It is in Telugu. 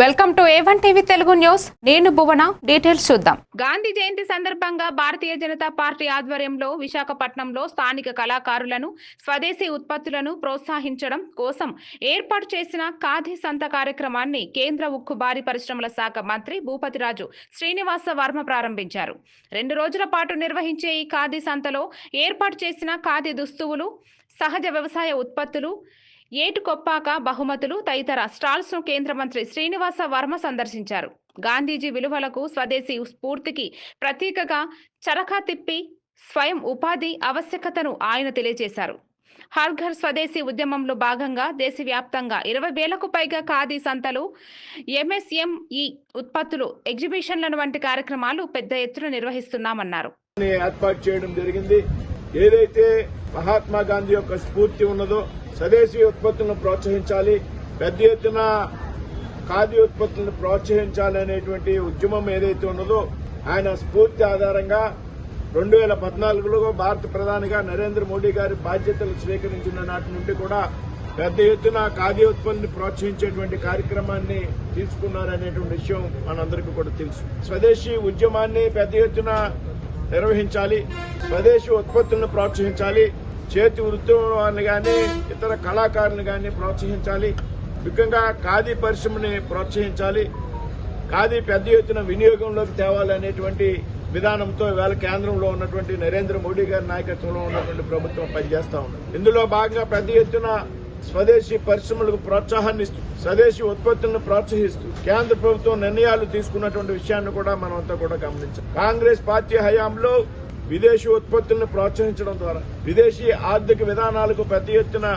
Welcome to A one TV Telugu news. నేను భువన డీటెయిల్స్ చూద్దాం. గాంధీ జయంతి సందర్భంగా భారతీయ జనతా పార్టీ ఆధ్వర్యంలో విశాఖపట్నంలో స్థానిక కళాకారులను స్వదేశీ ఉత్పత్తులను ప్రోత్సహించడం కోసం ఏర్పాటు చేసిన ఖాదీ సంత కార్యక్రమాన్ని కేంద్ర ఉక్కు భారీ పరిశ్రమల శాఖ మంత్రి భూపతిరాజు శ్రీనివాస వర్మ ప్రారంభించారు. రెండు రోజుల పాటు నిర్వహించే ఈ ఖాదీ సంతలో ఏర్పాటు చేసిన ఖాదీ దుస్తువులు సహజ వ్యవసాయ ఉత్పత్తులు ఏటుకొప్పాక బహుమతులు తదితర స్టాల్స్ను కేంద్ర మంత్రి శ్రీనివాస వర్మ సందర్శించారు. గాంధీజీ విలువలకు స్వదేశీ స్ఫూర్తికి ప్రతీకగా చరఖా తిప్పి స్వయం ఉపాధి ఆవశ్యకతను ఆయన తెలియజేశారు. హర్ఘర్ స్వదేశీ ఉద్యమంలో భాగంగా దేశవ్యాప్తంగా ఇరవై వేలకు పైగా ఖాదీ సంతలు ఎంఎస్ఎంఈ ఉత్పత్తులు ఎగ్జిబిషన్లను వంటి కార్యక్రమాలు పెద్ద ఎత్తున నిర్వహిస్తున్నామన్నారు. ఏర్పాటు చేయడం జరిగింది. ఏదైతే మహాత్మా గాంధీ యొక్క స్ఫూర్తి ఉన్నదో స్వదేశీ ఉత్పత్తులను ప్రోత్సహించాలి పెద్ద ఎత్తున ఖాదీ ఉత్పత్తులను ప్రోత్సహించాలి అనేటువంటి ఉద్యమం ఏదైతే ఉన్నదో ఆయన స్ఫూర్తి ఆధారంగా రెండు వేల పద్నాలుగులో భారత ప్రధానిగా నరేంద్ర మోడీ గారి బాధ్యతలు స్వీకరించిన నాటి నుండి కూడా పెద్ద ఎత్తున ఖాదీ ఉత్పత్తిని ప్రోత్సహించేటువంటి కార్యక్రమాన్ని తీసుకున్నారనేటువంటి విషయం మనందరికీ కూడా తెలుసు. స్వదేశీ ఉద్యమాన్ని పెద్ద ఎత్తున నిర్వహించాలి. స్వదేశీ ఉత్పత్తులను ప్రోత్సహించాలి. చేతి వృత్తులను కానీ ఇతర కళాకారులను కానీ ప్రోత్సహించాలి. ముఖ్యంగా ఖాదీ పరిశ్రమని ప్రోత్సహించాలి. ఖాదీ పెద్ద ఎత్తున వినియోగంలోకి తేవాలనేటువంటి విధానంతో ఇవాళ కేంద్రంలో ఉన్నటువంటి నరేంద్ర మోడీ గారి నాయకత్వంలో ఉన్నటువంటి ప్రభుత్వం పనిచేస్తా ఉంది. ఇందులో భాగంగా పెద్ద ఎత్తున స్వదేశీ పరిశ్రమలకు ప్రోత్సాహాన్ని ఇస్తూ స్వదేశీ ఉత్పత్తులను ప్రోత్సహిస్తూ కేంద్ర ప్రభుత్వం నిర్ణయాలు తీసుకున్నటువంటి విషయాన్ని కూడా మనం అంతా కూడా గమనించాం. కాంగ్రెస్ పార్టీ హయాంలో విదేశీ ఉత్పత్తులను ప్రోత్సహించడం ద్వారా విదేశీ ఆర్థిక విధానాలకు పెద్ద ఎత్తున